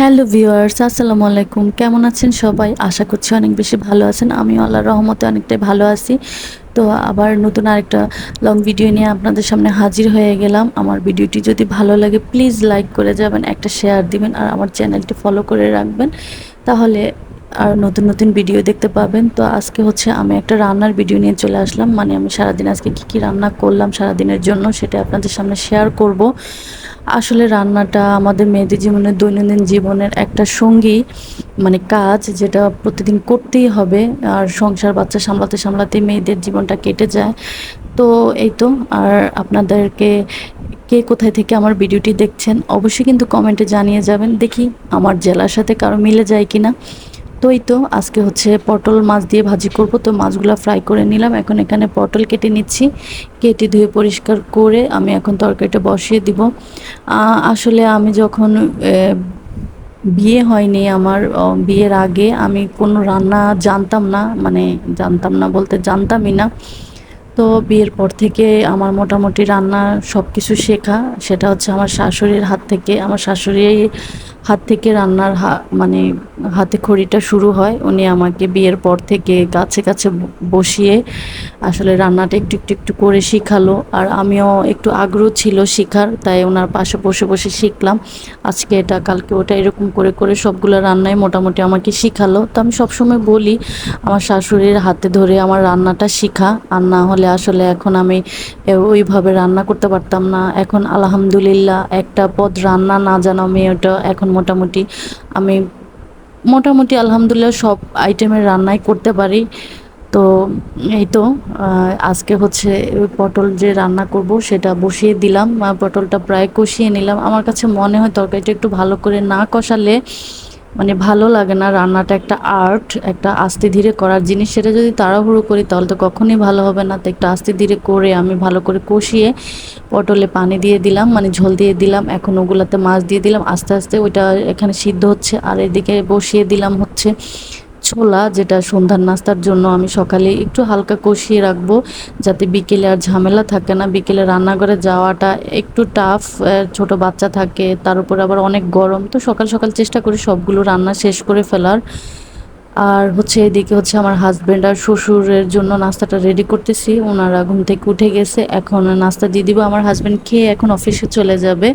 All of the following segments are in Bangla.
হ্যালো ভিউয়ার্স, আসসালামু আলাইকুম। কেমন আছেন সবাই? আশা করছি অনেক বেশি ভালো আছেন। আমিও আল্লাহর রহমতে অনেকটাই ভালো আছি। তো আবার নতুন আরেকটা লং ভিডিও নিয়ে আপনাদের সামনে হাজির হয়ে গেলাম। আমার ভিডিওটি যদি ভালো লাগে প্লিজ লাইক করে যাবেন, একটা শেয়ার দিবেন, আর আমার চ্যানেলটি ফলো করে রাখবেন। তাহলে আর নতুন নতুন ভিডিও দেখতে পাবেন। তো আজকে হচ্ছে আমি একটা রান্নার ভিডিও নিয়ে চলে আসলাম। মানে আমি সারাদিন আজকে কী কী রান্না করলাম সারাদিনের জন্য, সেটা আপনাদের সামনে শেয়ার করব। আসলে রান্নাটা আমাদের মেয়েদের জীবনের দৈনন্দিন জীবনের একটা সঙ্গী মানে কাজ যেটা প্রতিদিন করতেই হবে। আর সংসার বাচ্চা সামলাতে সামলাতে মেয়েদের জীবনটা কেটে যায়। তো এই তো, আর আপনাদেরকে কে কোথায় থেকে আমার ভিডিওটি দেখছেন, অবশ্যই কিন্তু কমেন্টে জানিয়ে যাবেন। দেখি আমার জেলার সাথে কারও মিলে যায় কিনা। তো এই তো, আজকে হচ্ছে পটল মাছ দিয়ে ভাজি করব। তো মাছগুলো ফ্রাই করে নিলাম। এখন এখানে পটল কেটে নিচ্ছি। কেটে ধুয়ে পরিষ্কার করে আমি এখন তরকারিটা বসিয়ে দিব। আসলে আমি যখন বিয়ে হয়নি আমার বিয়ের আগে আমি কোনো রান্না জানতাম না মানে জানতাম না বলতে জানতামই না। তো বিয়ের পর থেকে আমার মোটামুটি রান্না সব কিছু শেখা। সেটা হচ্ছে আমার শাশুড়ির হাত থেকে। আমার শাশুড়ি হাত থেকে রান্নার মানে হাতে খড়িটা শুরু হয়, উনি আমাকে বিয়ের পর থেকে কাছে কাছে বসিয়ে আসলে রান্নাটা একটু একটু একটু করে শিখালো। আর আমিও একটু আগ্রহ ছিল শিখার, তাই ওনার পাশে বসে বসে শিখলাম। আজকে এটা, কালকে ওটা এরকম করে করে সবগুলো রান্নায় মোটামুটি আমাকে শিখালো। তো আমি সবসময় বলি, আমার শাশুড়ির হাতে ধরে আমার রান্নাটা শিখা। আর না হলে আসলে এখন আমি ওইভাবে রান্না করতে পারতাম না। এখন আলহামদুলিল্লাহ একটা পদ রান্না না জানা মেয়েটা এখন মোটামুটি আমি মোটামুটি আলহামদুলিল্লাহ সব আইটেমের রান্নাই করতে পারি। তো এই তো আজকে হচ্ছে পটল যে রান্না করব সেটা বসিয়ে দিলাম। পটলটা প্রায় কষিয়ে নিলাম। আমার কাছে মনে হয় তরকারিটা একটু ভালো করে না কষালে মানে ভালো লাগে না রান্নাটা, একটা আর্ট একটা আস্তে ধীরে করার জিনিস, সেটা যদি তাড়াহুড়ো করি তাহলে তো কখনোই ভালো হবে না। তো একটু আস্তে ধীরে করে আমি ভালো করে কষিয়ে পটলে পানি দিয়ে দিলাম মানে ঝোল দিয়ে দিলাম, এখন ওগুলাতে মাছ দিয়ে দিলাম, আস্তে আস্তে ওইটা এখানে সিদ্ধ হচ্ছে, আর এদিকে বসিয়ে দিলাম হচ্ছে ছোলা, যেটা সন্ধ্যার নাস্তার জন্য আমি সকালে একটু হালকা কষিয়ে রাখব, যাতে বিকেলে আর ঝামেলা থাকে না। বিকেলে রান্নাঘরে যাওয়াটা একটু টাফ ছোট বাচ্চা থাকে, তার উপর আবার অনেক গরম। তো সকাল সকাল চেষ্টা করি সবগুলো রান্না শেষ করে ফেলার। আর হচ্ছে এদিকে হচ্ছে আমার হাজব্যান্ড আর শ্বশুরের জন্য নাস্তাটা রেডি করতেছি। ওনারা ঘুম থেকে উঠে গেছে, এখন নাস্তা দিয়ে দিব। আমার হাজব্যান্ড খেয়ে এখন অফিসে চলে যাবে।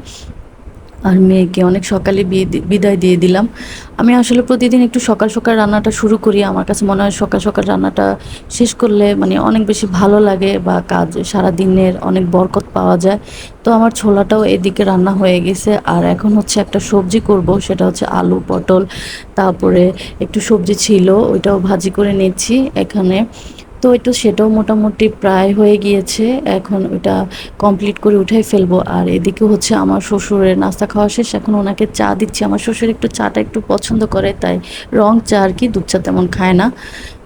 আর মেয়েকে অনেক সকালে বিয়ে বিদায় দিয়ে দিলাম। আমি আসলে প্রতিদিন একটু সকাল সকাল রান্নাটা শুরু করি। আমার কাছে মনে হয় সকাল সকাল রান্নাটা শেষ করলে মানে অনেক বেশি ভালো লাগে বা কাজ সারা দিনের অনেক বরকত পাওয়া যায়। তো আমার ছোলাটাও এদিকে রান্না হয়ে গেছে। আর এখন হচ্ছে একটা সবজি করব, সেটা হচ্ছে আলু, পটল, তারপরে একটু সবজি ছিল, ওইটাও ভাজি করে নিচ্ছি এখানে। তো তো সেটাও মোটামুটি প্রায় হয়ে গিয়েছে। এখন ওটা কমপ্লিট করে উঠাই ফেলব। আর এদিকে হচ্ছে আমার শ্বশুরের নাস্তা খাওয়া শেষ। এখন ওনাকে চা দিচ্ছি। আমার শ্বশুর একটু চাটা একটু পছন্দ করে, তাই রং চা আর কি দুধ চা তেমন খায় না।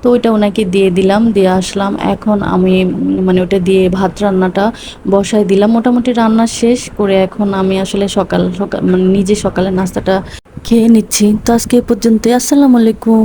তো ওইটা ওনাকে দিয়ে দিলাম, দিয়ে আসলাম। এখন আমি মানে ওটা দিয়ে ভাত রান্নাটা বসাই দিলাম। মোটামুটি রান্না শেষ করে এখন আমি আসলে সকাল সকাল মানে নিজে সকালে নাস্তাটা খেয়ে নিচ্ছি। তো আজকে এ পর্যন্তই। আসসালামু আলাইকুম।